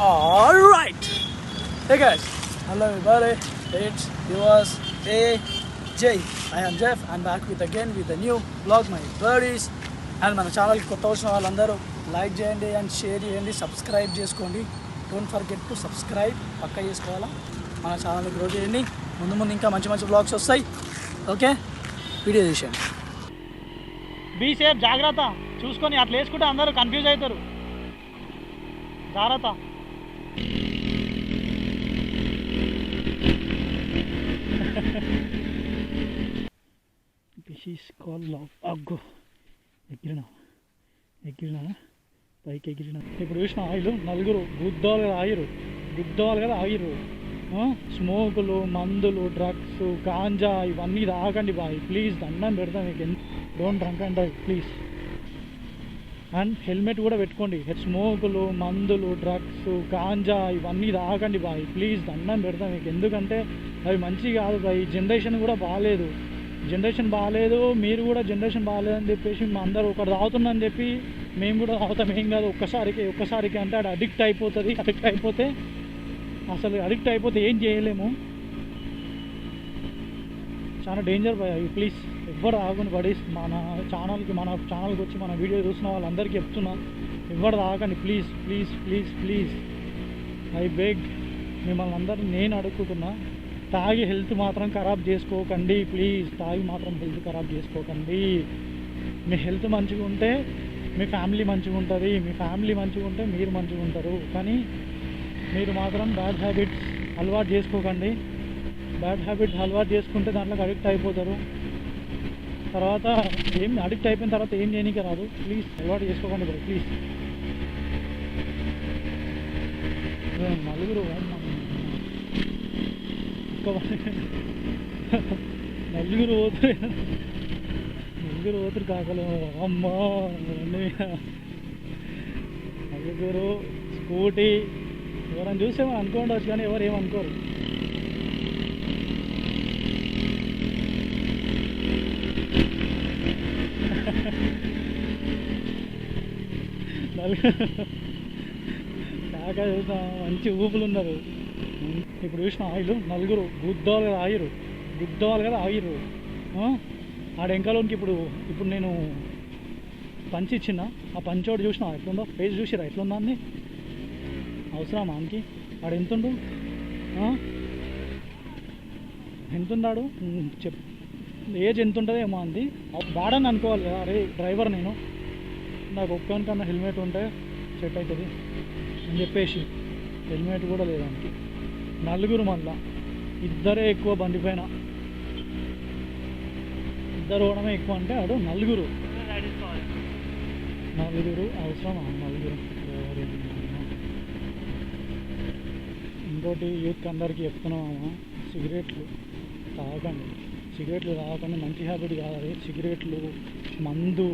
Alright. Hey guys. Hello everybody. It's yours AJ. I am Jeff. I'm back with again with a new vlog my buddies. And మన ఛానల్కి కొత్త వచ్చిన వాళ్ళందరూ like చేయండి and share చేయండి subscribe చేసుకోండి don't forget to subscribe పక్క చేసుకోవాలా మన ఛానల్ని గ్రో చేయండి ముందు ముందు ఇంకా మంచి మంచి బ్లాగ్స్ వస్తాయి ఓకే వీడియో చేసేయండి బీ సేఫ్ జాగ్రత్త చూసుకొని అట్లా వేసుకుంటే అందరూ కన్ఫ్యూజ్ అవుతారు జాగ్రత్త దిస్ కాల్ లవ్ అగ్గో. ఎగిరినా ఎగిరినా పైకి ఎగిరినా ఇప్పుడు చూసిన ఆయిల్ నలుగురు గుద్దాలు కదా ఆగిరు. గుద్దాలు కదా ఆగిరు స్మోకులు మందులు డ్రగ్స్ గాంజా ఇవన్నీ తాగండి బాయ్. ప్లీజ్ దండం పెడతాం మీకు. Don't drunk and drive please and helmet కూడా పెట్టుకోండి. స్మోకులు మందులు డ్రగ్స్ గాంజా ఇవన్నీ తాగండి బాయ్. ప్లీజ్ దండం పెడతాం మీకు. ఎందుకంటే అవి మంచి కాదు బాయ్. జనరేషన్ కూడా బాగాలేదు జనరేషన్ బాగాలేదు మీరు కూడా జనరేషన్ బాగాలేదని చెప్పేసి మా అందరూ ఒకటి తాగుతుందని చెప్పి మేము కూడా తాగుతాం ఏం కాదు ఒక్కసారికి ఒక్కసారికి అంటే అది అడిక్ట్ అయిపోతుంది అడిక్ట్ అయిపోతే అసలు అడిక్ట్ అయిపోతే ఏం చేయలేము. చాలా డేంజర్ ప్లీజ్ ఎవ్వరు తాగని పడి మన ఛానల్కి మన ఛానల్కి వచ్చి మన వీడియో చూసిన వాళ్ళందరికీ చెప్తున్నా ఎవ్వరు తాగండి please please please please. I beg మిమ్మల్ని అందరిని నేను అడుగుతున్నా తాగి హెల్త్ మాత్రం ఖరాబ్ చేసుకోకండి ప్లీజ్. తాగి మాత్రం హెల్త్ ఖరాబ్ చేసుకోకండి. మీ హెల్త్ మంచిగా ఉంటే మీ ఫ్యామిలీ మంచిగా ఉంటుంది మీ ఫ్యామిలీ మంచిగా ఉంటే మీరు మంచిగా ఉంటారు. కానీ మీరు మాత్రం బ్యాడ్ హ్యాబిట్స్ అలవాటు చేసుకోకండి. బ్యాడ్ హ్యాబిట్స్ అలవాటు చేసుకుంటే దాంట్లోకి అడిక్ట్ అయిపోతారు. తర్వాత ఏం అడిక్ట్ అయిపోయిన తర్వాత ఏం చేయనీకి రాదు. ప్లీజ్ అలవాటు చేసుకోకండి ప్లీజ్. నలుగురు నలుగురు పోతురు నలుగురు పోతురు కాకలు. అమ్మా నలుగురు స్కూటీ. ఎవరైనా చూసేమో అనుకోండవచ్చు కానీ ఎవరు ఏమనుకోరు కాక చూసాం మంచి ఊపులు ఉన్నారు. ఇప్పుడు చూసిన ఆయిల్ నలుగురు గుద్దాలు కదా ఆగిరు గుద్దాలు కదా ఆగిరు ఆ? ఆడ ఇప్పుడు ఇప్పుడు నేను పంచి ఇచ్చిన ఆ పంచోడు చూసిన ఎట్లుందో ఫేస్ చూసిరా ఎట్లుందా అని అవసరమా ఆమెకి? ఆడు ఎంతుండు? ఆ? ఎంతున్నాడు చెప్ ఏజ్ ఎంత ఉంటుందో ఏమో అంది బాడని అనుకోవాలి కదా అరే డ్రైవర్ నేను. నాకు ఒక్కనికన్నా హెల్మెట్ ఉంటే సెట్ అవుతుంది అని చెప్పేసి. హెల్మెట్ కూడా లేదానికి నలుగురు మళ్ళా ఇద్దరే ఎక్కువ బండి పైన. ఇద్దరు పోవడమే ఎక్కువ అంటే ఆడు నలుగురు. నలుగురు అవసరం నలుగురు. ఇంకోటి యూత్ అందరికీ చెప్తున్నామా సిగరెట్లు తాగండి. సిగరెట్లు తాగకుండా మంచి హ్యాబిట్ కాదు అది సిగరెట్లు మందు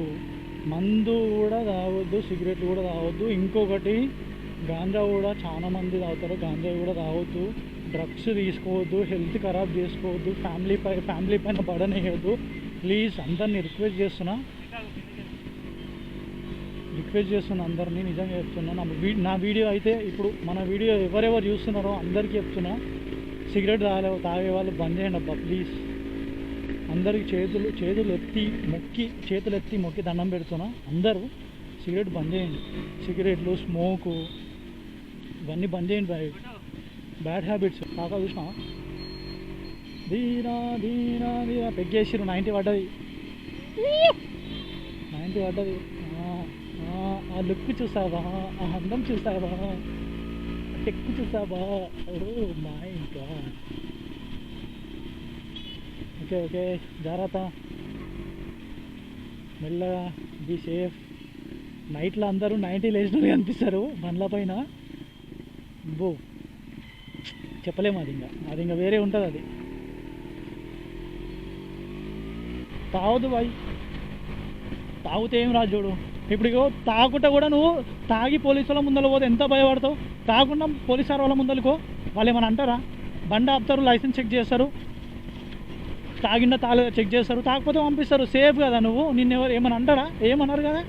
మందు కూడా తాగొద్దు సిగరెట్లు కూడా తాగొద్దు. ఇంకొకటి గాంజా కూడా చాలా మంది తాగుతారు. గాంజా కూడా తాగొద్దు. డ్రగ్స్ తీసుకోవద్దు. హెల్త్ ఖరాబ్ చేసుకోవద్దు. ఫ్యామిలీ పై ఫ్యామిలీ పైన పడనేయద్దు. ప్లీజ్ అందరినీ రిక్వెస్ట్ చేస్తున్నా. రిక్వెస్ట్ చేస్తున్నా అందరినీ నిజంగా చెప్తున్నా. నా వీ- నా వీడియో అయితే ఇప్పుడు మన వీడియో ఎవరెవరు చూస్తున్నారో అందరికీ చెప్తున్నా. సిగరెట్ తాగే తాగే వాళ్ళు బంద్ చేయండి అబ్బా ప్లీజ్. అందరికి చేతులు చేతులు ఎత్తి మొక్కి చేతులు ఎత్తి మొక్కి దండం పెడుతున్నా. అందరూ సిగరెట్ బంద్ చేయండి. సిగరెట్లు స్మోకు ఇవన్నీ బంద్ చేయండి బాయ్. బ్యాడ్ హ్యాబిట్స్ కాక చూసినా? దీనా దీనా దీనా పెగ్గేసిరు నైంటీ పడ్డది. నైంటీ పడ్డది. ఆ, లుక్ చూసావా? ఆ అందం చూసావా? ఆ టెక్కు చూసావా? ఓ మా ఇంకా ఓకే ఓకే జాగ్రత్త. మెల్లగా బీ సేఫ్ నైట్లో అందరూ నైంటీ లేచినట్టు కనిపిస్తారు బండ్ల పైన. బో చెప్పలేము అది ఇంకా. అది ఇంకా వేరే ఉంటుంది అది. తాగదు బాయ్. తాగితే ఏం రాదు చూడు. ఇప్పుడు తాగుట కూడా నువ్వు తాగి పోలీసు వాళ్ళ ముందర పోతే ఎంత భయపడతావు? తాగకుండా పోలీసు వాళ్ళ ముందరకో వాళ్ళు ఏమైనా అంటారా? బండి ఆపుతారు లైసెన్స్ చెక్ చేస్తారు. తాగిండా తాగ చెక్ చేస్తారు. తాగకపోతే పంపిస్తారు. సేఫ్ కదా నువ్వు. నిన్న ఎవరు ఏమని అంటారా? ఏమన్నారు కదా?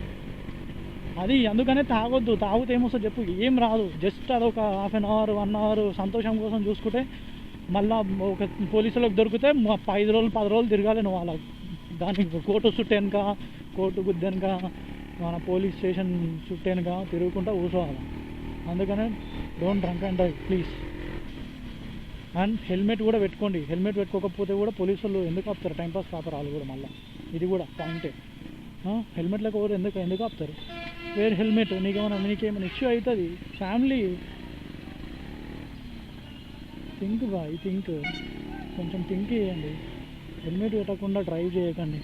అది అందుకనే తాగొద్దు తాగితే ఏమొస్తా చెప్పు. ఏం రాదు. జస్ట్ అదొక half an hour one hour సంతోషం కోసం చూసుకుంటే మళ్ళా ఒక పోలీసులకు దొరికితే ఐదు రోజులు పది రోజులు తిరగాలి నువ్వు అలా. దానికి కోర్టు చుట్టేనుక కోర్టు గుద్దెనుక మన పోలీస్ స్టేషన్ చుట్టేనుక తిరుగుకుంటా కూర్చోవాలి. అందుకనే don't drunk and drive please and helmet కూడా పెట్టుకోండి. హెల్మెట్ పెట్టుకోకపోతే కూడా పోలీసు వాళ్ళు ఎందుకు ఆపుతారు? టైంపాస్ కాపరాలు కూడా మళ్ళీ. ఇది కూడా పాయింటే హెల్మెట్ లేకపోతే ఎందుకు ఎందుకు ఆపుతారు? వేర్ హెల్మెట్ నీకేమైనా నీకేమైనా ఇష్యూ అవుతుంది? ఫ్యామిలీ? Think boy think. కొంచెం థింక్ చేయండి. హెల్మెట్ పెట్టకుండా డ్రైవ్ చేయకండి.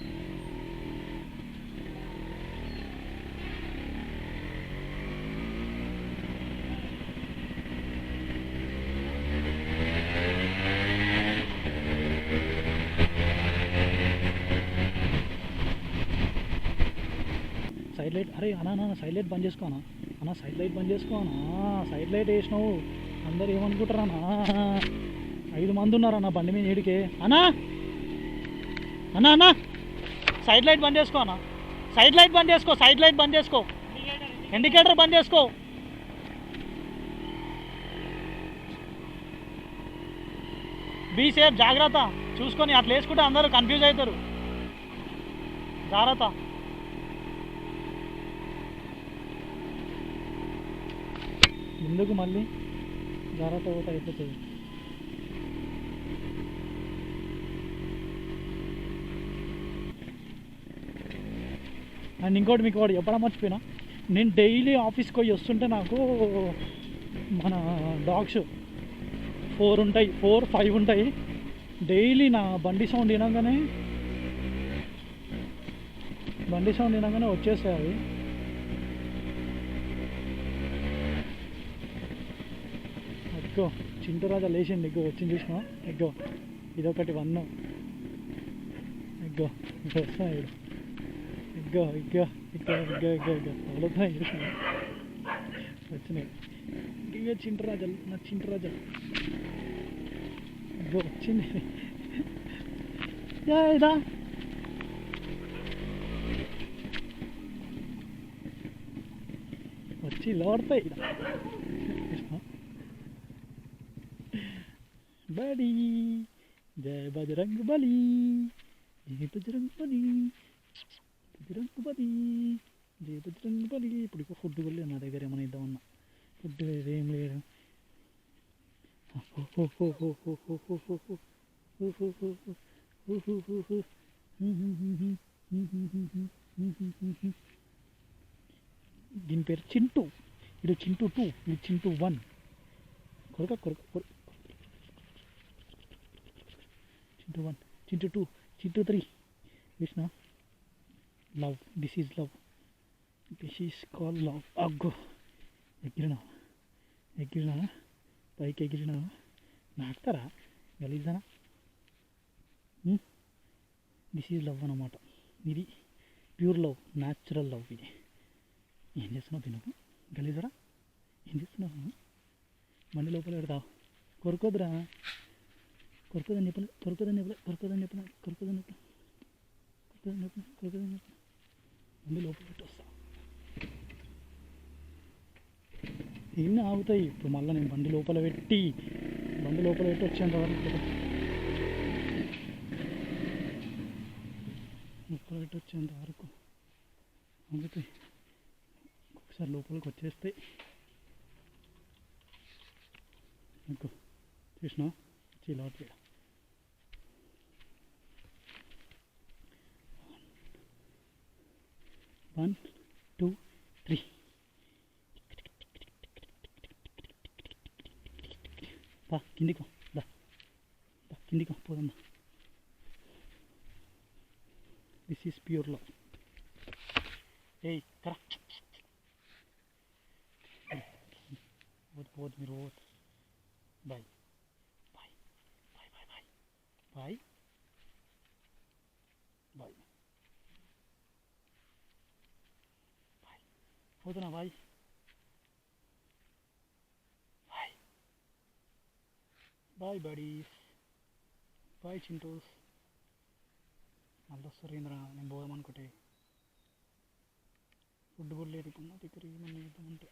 సైడ్ లైట్ అరే అన్నా అన్న సైడ్ లైట్ బంద్ చేసుకోనా అన్న. సైడ్ లైట్ బంద్ చేసుకోనా సైడ్ లైట్ వేసినావు. అందరు ఏమనుకుంటారన్నా ఐదు మంది ఉన్నారన్న బండి మీద ఏడికే అన్నా! అన్నా అన్నా! సైడ్ లైట్ బంద్ చేసుకో అన్న. సైడ్ లైట్ బంద్ చేసుకో సైడ్ లైట్ బంద్ చేసుకో. ఇండికేటర్ బంద్ చేసుకో. బీ సేఫ్ జాగ్రత్త. చూసుకొని అట్లా వేసుకుంటే అందరూ కన్ఫ్యూజ్ అవుతారు. జాగ్రత్త. ఎందుకు మళ్ళీ జాగ్రత్త పోతే అయిపోతుంది అండ్ ఇంకోటి మీకు వాడు చెప్పడం మర్చిపోయినా నేను డైలీ ఆఫీస్కి పోయి వస్తుంటే నాకు మన డాగ్స్ ఫోర్ ఉంటాయి ఫోర్ ఫైవ్ ఉంటాయి. డైలీ నా బండి సౌండ్ వినగానే బండి సౌండ్ వినగానే వచ్చేస్తాయి అవి. ఇగో చింటరాజా రాజా లేచిండి వచ్చింది చూసినా ఇగో ఇదొకటి వన్ ఇగ్గో ఇగో వస్తున్నాయి ఇగ్గో ఇగ్గో ఇగ్గో ఇగ్గో ఇగ్గో ఇగ్గో వదులుతున్నాయి చూసిన. వచ్చినాయి ఇగో చింటూ నా చింటరాజా. రాజాలు వచ్చింది. ఇదా వచ్చి ఇలా పడతాయి బలి జయ బజరంగ్ బలి జయ బజరంగ్ బలి బజరంగ్ బలి జయ బజరంగ్ బలి ఇప్పుడు ఫుడ్ కూడా లేదు నా దగ్గర ఏమైనా ఇద్దామన్నా ఫుడ్ లేదు ఏం లేదు దీని పేరు చింటూ ఇది చింటూ టూ ఇది చింటూ వన్ కొరక కొరక కొరక Chintu one Chintu two Chintu three Krishna love this is love this is call love అగ్గో ఎగిరినా ఎగిరినా పైకి ఎగిరినా నాకుతారా గలీజానా దిస్ ఈజ్ లవ్ అనమాట ఇది ప్యూర్ లవ్ న్యాచురల్ లవ్ ఇది. ఏం చేస్తున్నావు తినకు గలీజరా? ఏం చేస్తున్నావు? మళ్ళీ లోపల పెడతావు? కొరుకోద్రా. కొరకదని చెప్పలే కొరకదని చెప్పలే కొరకదని చెప్పలే కొరకదని చెప్పలే కొరకదని చెప్పలే కొరకదని చెప్పలే ముందు లోపల పెట్టి వస్తా ఇన్ని ఆగుతాయి ఇప్పుడు మళ్ళీ నేను బండి లోపల పెట్టి బండి లోపల పెట్టి వచ్చేంత వరకు లోపల పెట్టి వచ్చేంత వరకు ఆగుతాయి ఒకసారి లోపలికి వచ్చేస్తాయి ఇంకో చూసినా చిలాట్ వన్ టూ త్రీ పా కిందికి పో, దా దా కిందికి పో, పోదాం దిస్ ఈస్ ప్యూర్ లవ్ ఏయ్ కరా పోదు పోదు మీరు పోదు bye bye bye bye bye bye bye bye పోతున్నా bye bye bye buddies bye Chintus మళ్ళీ సురేంద్ర నేను పోదామనుకుంటే. ఫుడ్ కూడా లేదు ఇప్పుడు నా దగ్గర ఏమన్నా చేద్దామంటే.